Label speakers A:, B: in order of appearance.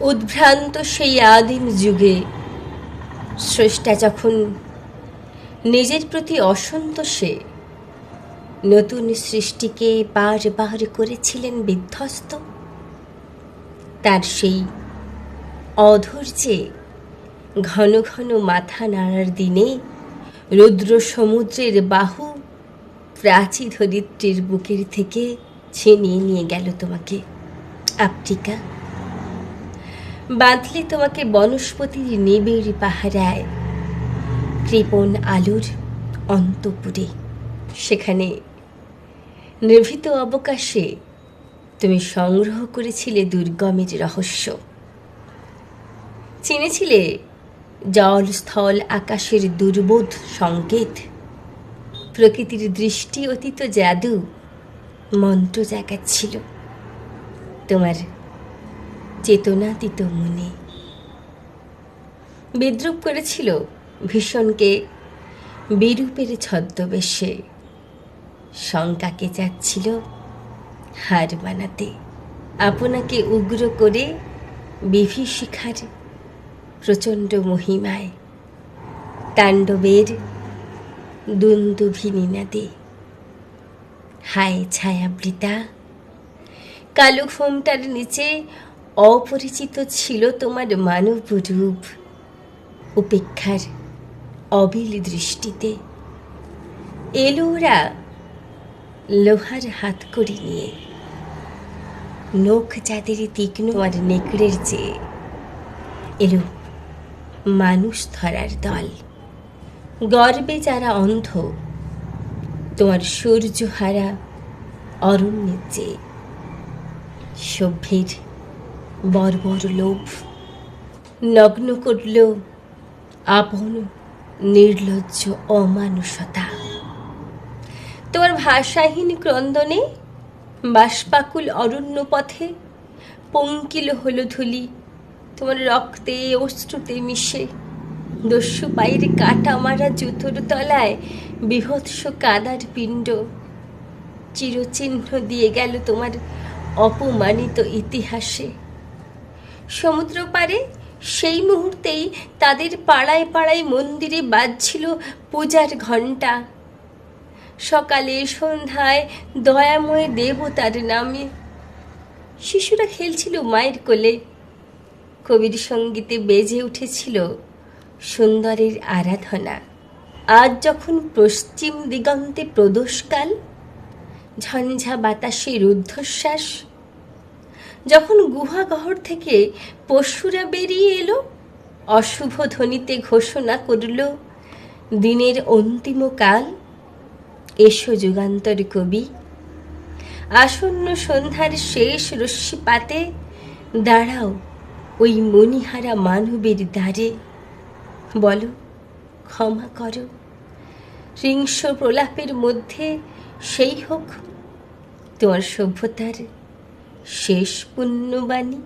A: উদ্ভ্রান্ত সেই আদিম যুগে। স্রষ্টা যখন নিজের প্রতি অসন্তোষে, নতুন সৃষ্টিকে বার বার করেছিলেন বিধ্বস্ত, তার সেই অধৈর্যে ঘন ঘন মাথা নাড়ার দিনে রুদ্র সমুদ্রের বাহু প্রাচী ধরিত্রীর বুকের থেকে ছিনিয়ে নিয়ে গেল তোমাকে। আপটিকা বাঁধলে তোমাকে বনস্পতির নিবিড় পাহারায়। কৃপণ আলোর অন্তপুরে। সেখানে নিভৃত অবকাশে তুমি সংগ্রহ করেছিলে দুর্গমের রহস্য। চিনেছিলে জল স্থল আকাশের দুর্বোধ সংকেত। প্রকৃতির দৃষ্টি অতীত জাদু মন্ত্র জাগাচ্ছিল। তোমার চেতনাতীত মনে। বিদ্রুপ করেছিল ভীষণকে বিরূপের ছদ্মবেশে। শঙ্কাকে যাচ্ছিল হার বানাতে আপনাকে উগ্র করে বিভীষিখার প্রচণ্ড মহিমায় তাণ্ডবের দুন্দুভিনী নদী হায় ছায়াবৃতা, কালো ঘোমটার নিচে অপরিচিত ছিল তোমার মানব রূপ উপেক্ষার অবিল দৃষ্টিতে এলো ওরা লোহার হাত করি নিয়ে। নখ যাদের তীক্ষ্ণ আর নেকড়ের চেয়ে। এলো মানুষ ধরার দল। গর্বে যারা অন্ধ, তোমার সূর্যহারা অরণ্যের চেয়ে। সভ্যের বর্বর লোভ নগ্ন করল আপন নির্লজ্জ অমানুষতা তোমার ভাষাহীন ক্রন্দনে বাষ্পাকুল অরণ্য পথে পঙ্কিল হলো ধুলি তোমার রক্তে অশ্রুতে মিশে দস্যু পায়ের কাটা মারা জুতোর তলায় বিভৎস কাদার পিণ্ড চিরচিহ্ন দিয়ে গেল তোমার অপমানিত ইতিহাসে সমুদ্র পারে সেই মুহূর্তেই তাদের পাড়ায় পাড়ায় মন্দিরে বাজছিল পূজার ঘণ্টা। সকালে সন্ধ্যায় দয়াময় দেবতার নামে। শিশুরা খেলছিল মায়ের কোলে। কবির সঙ্গীতে বেজে উঠেছিল সুন্দরের আরাধনা। আজ যখন পশ্চিম দিগন্তে প্রদোষকাল, ঝঞ্ঝা বাতাসে রুদ্ধশ্বাস যখন গুহাগহর থেকে পশুরা বেরিয়ে এলো, অশুভ ধ্বনিতে ঘোষণা করল, দিনের অন্তিম কাল, এসো যুগান্তর কবি। আসন্ন সন্ধ্যার শেষ রশ্মিপাতে দাঁড়াও ওই মণিহারা মানবের দ্বারে। বলো, ক্ষমা করো। হিংস্র প্রলাপের মধ্যে সেই হোক তোমার সভ্যতার শেষ পুণ্যবাণী।